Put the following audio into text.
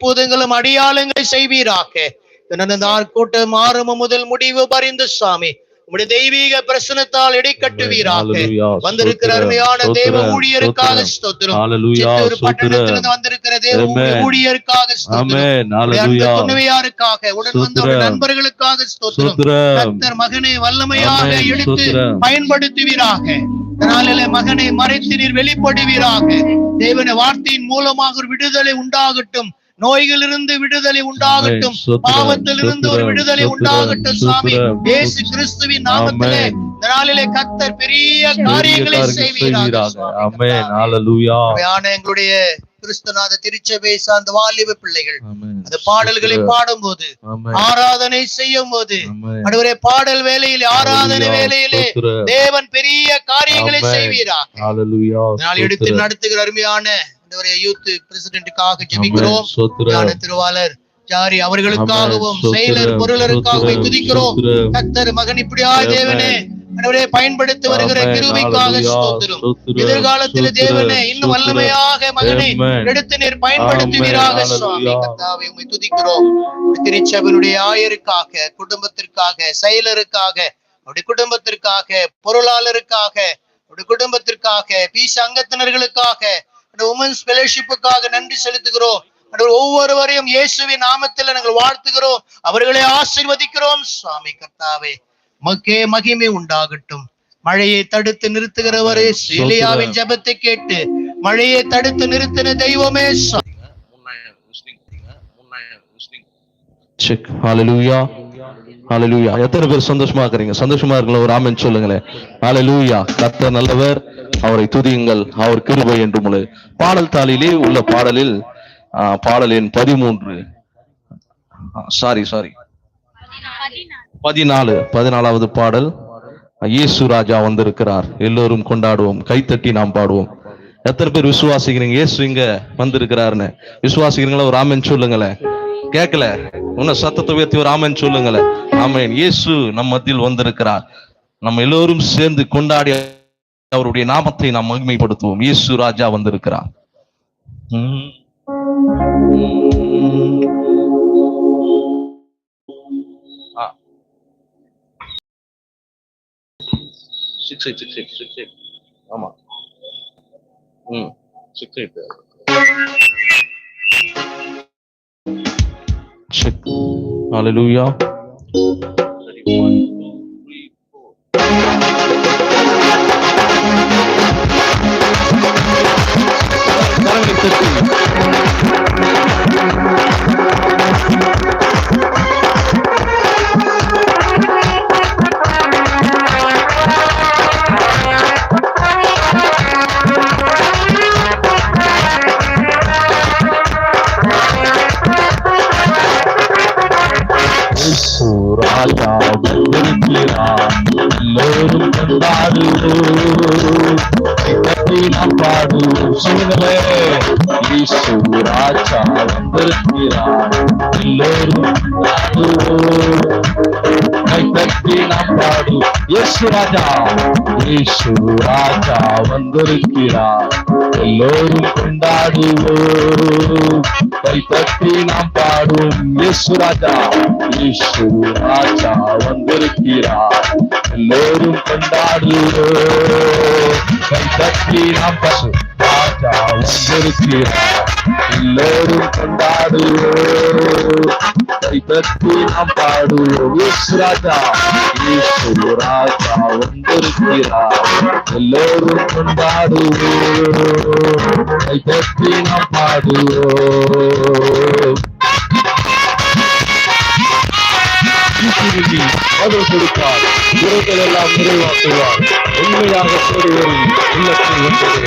அற்புதங்களும் அடையாளங்களை செய்வீராக தினந்தார் கூட்டம் ஆரம்பம் முதல் முடிவு பறிந்து சாமி உம்முடைய தெய்வீக பிரசனத்தால் இடைக்கட்டுவீராக. வந்திருக்கிற அருமையான தேவ ஸ்தோத்திரம், ஊழியருக்கு ஸ்தோத்திரம். ஸ்தோத்திரம் Hallelujah. சித்தூர் ஸ்தோத்திரம். பட்டணத்திலிருந்து வந்திருக்கிற தேவ. ஊழியருக்காக துணைவியாருக்காக உடன் வந்த. நண்பர்களுக்காக ஸ்தோத்திரம் கர்த்தர் மகனை வல்லமையாக. எடுத்து. பயன்படுத்துவீராக இதனாலே மகனை மறைத்து நீர் வெளிப்படுவீராக தேவன வார்த்தையின் மூலமாக ஒரு விடுதலை உண்டாகட்டும் நோய்களிலிருந்து விடுதலை உண்டாகட்டும். பாவத்திலிருந்து ஒரு. விடுதலை. உண்டாகட்டும் ஸ்தோத்திரம். இயேசு கிறிஸ்துவின் நாமத்திலே நாளிலே கர்த்தர் பெரிய காரியங்களை செய்வீராக செய்வீராக சுவாமி ஆமென். ஹalleluya எங்களுடைய கிறிஸ்துநாத திருச்சபை சார்ந்த வாலிப பிள்ளைகள் அந்த பாடல்களை பாடும்போது ஆமென் ஆராதனை செய்யும் போது அடுவரே பாடல் வேலையில் ஆராதனை. வேலையிலே. தேவன் பெரிய காரியங்களை ஆமென். செய்வீரா ஹalleluya இதனால் எடுத்து. நடத்துகிற அருமையான இந்த யூத் பிரசிடென்ட்டுக்காக ஜெபிக்கிறோம். ஞான திருவாளர் ஜாரி அவர்களுக்காகவும். செயலர் ஸ்தோத்திரம். பொருளருக்காகவே ஸ்தோத்திரம். துதிக்கிறோம். கத்தர் மகன் இப்படியா. தேவனே ஆண்டவரே பயன்படுத்தி வருகிற. கிருபைக்காக. ஸ்தோத்திரம். எதிர்காலத்தில். தேவனே இன்னும். வல்லமையாக மகனை. எடுத்து நீர் பயன்படுத்துவீராக. சுவாமி. கர்த்தாவே உம்மை துதிக்கிறோம் திருச்சபனுடைய ஆயருக்காக குடும்பத்திற்காக செயலருக்காக அவருடைய குடும்பத்திற்காக பொருளாளருக்காக அவருடைய குடும்பத்திற்காக பீச அங்கத்தினர்களுக்காக உமன்ஸ் ஃபெலோஷிப்புக்காக நன்றி செலுத்துகிறோம். ஒவ்வொருவரையும் இயேசுவின் நாமத்தில் நாங்கள் வாழ்த்துகிறோம். அவர்களை ஆசீர்வதிக்கிறோம். சுவாமி கர்த்தாவே மக்கே மகிமை உண்டாகட்டும். மழையை தடுத்து நிறுத்துகிறவரே எலியாவின் ஜெபத்தை கேட்டு மழையை தடுத்து நிறுத்தின தெய்வமே சுவாமி. செக் ஹalleluya லூயா எத்தனை பேர் சந்தோஷமா இருக்கிறீங்க? சந்தோஷமா இருக்கல ஒரு ஆமன் சொல்லுங்களேன். ஆலை லூயா கத்த நல்லவர். அவரை துதியுங்கள். அவர் கிருபை என்று முழு. பாடல் தாளிலே உள்ள பாடலில் ஆ, பாடல் எண் பதிமூன்று. சாரி சாரி பதினாலு. பதினாலாவது பாடல். இயேசு ராஜா வந்திருக்கிறார். எல்லோரும் கொண்டாடுவோம். கைத்தட்டி நாம் பாடுவோம். எத்தனை பேர் விசுவாசிக்கிறீங்க? இயேசு இங்க வந்திருக்கிறாருன்னு. விசுவாசிக்கிறீங்களா? ஒரு ஆமன் சொல்லுங்களேன். கேட்கல. இன்னும் சத்தத்தை உயர்த்தி ஒரு ஆமன் சொல்லுங்களேன். ஆமென். இயேசு நம் மத்தியில் வந்திருக்கிறார். நம்ம எல்லோரும் சேர்ந்து கொண்டாடி அவருடைய நாமத்தை நாம் மகிமைப்படுத்துவோம். இயேசு ராஜா வந்திருக்கிறார். Six eight six eight six eight. ஆமா. ம். Six eight. செக். ஹalleluya. எல்லோரும் கொண்டாடுவோம் நாம் பாடுவோம் சொல்லுங்களே இயேசு ராஜா வந்திருக்கிறார் எல்லோரும் கொண்டாடுவோம் கை தட்டி நாம் பாடுவோம் இயேசு ராஜா இயேசு ராஜா வந்திருக்கிறார். எல்லோரும் கொண்டாடுவோம். கை தட்டி நாம் பாடுவோம் இயேசு ராஜா இயேசு ராஜா வந்திருக்கிறார். எல்லோரும் கொண்டாடுவோம். கை தட்டி நாம் பசு ராஜா வந்திருக்கிறார். எல்லோரும் கொண்டாடுவோம். கை நாம் பாடுவோம் ராஜா இயேசு ராஜா வந்திருக்கிறார். எல்லோரும் கொண்டாடுவோம் கை நாம் பாடுவோம் அது கொடுப்பார் குறைகள் எல்லாம் நிறைவாக்குவார். உண்மையாக தேடுவோரின் உள்ளத்தில் ஒன்றுகிறார்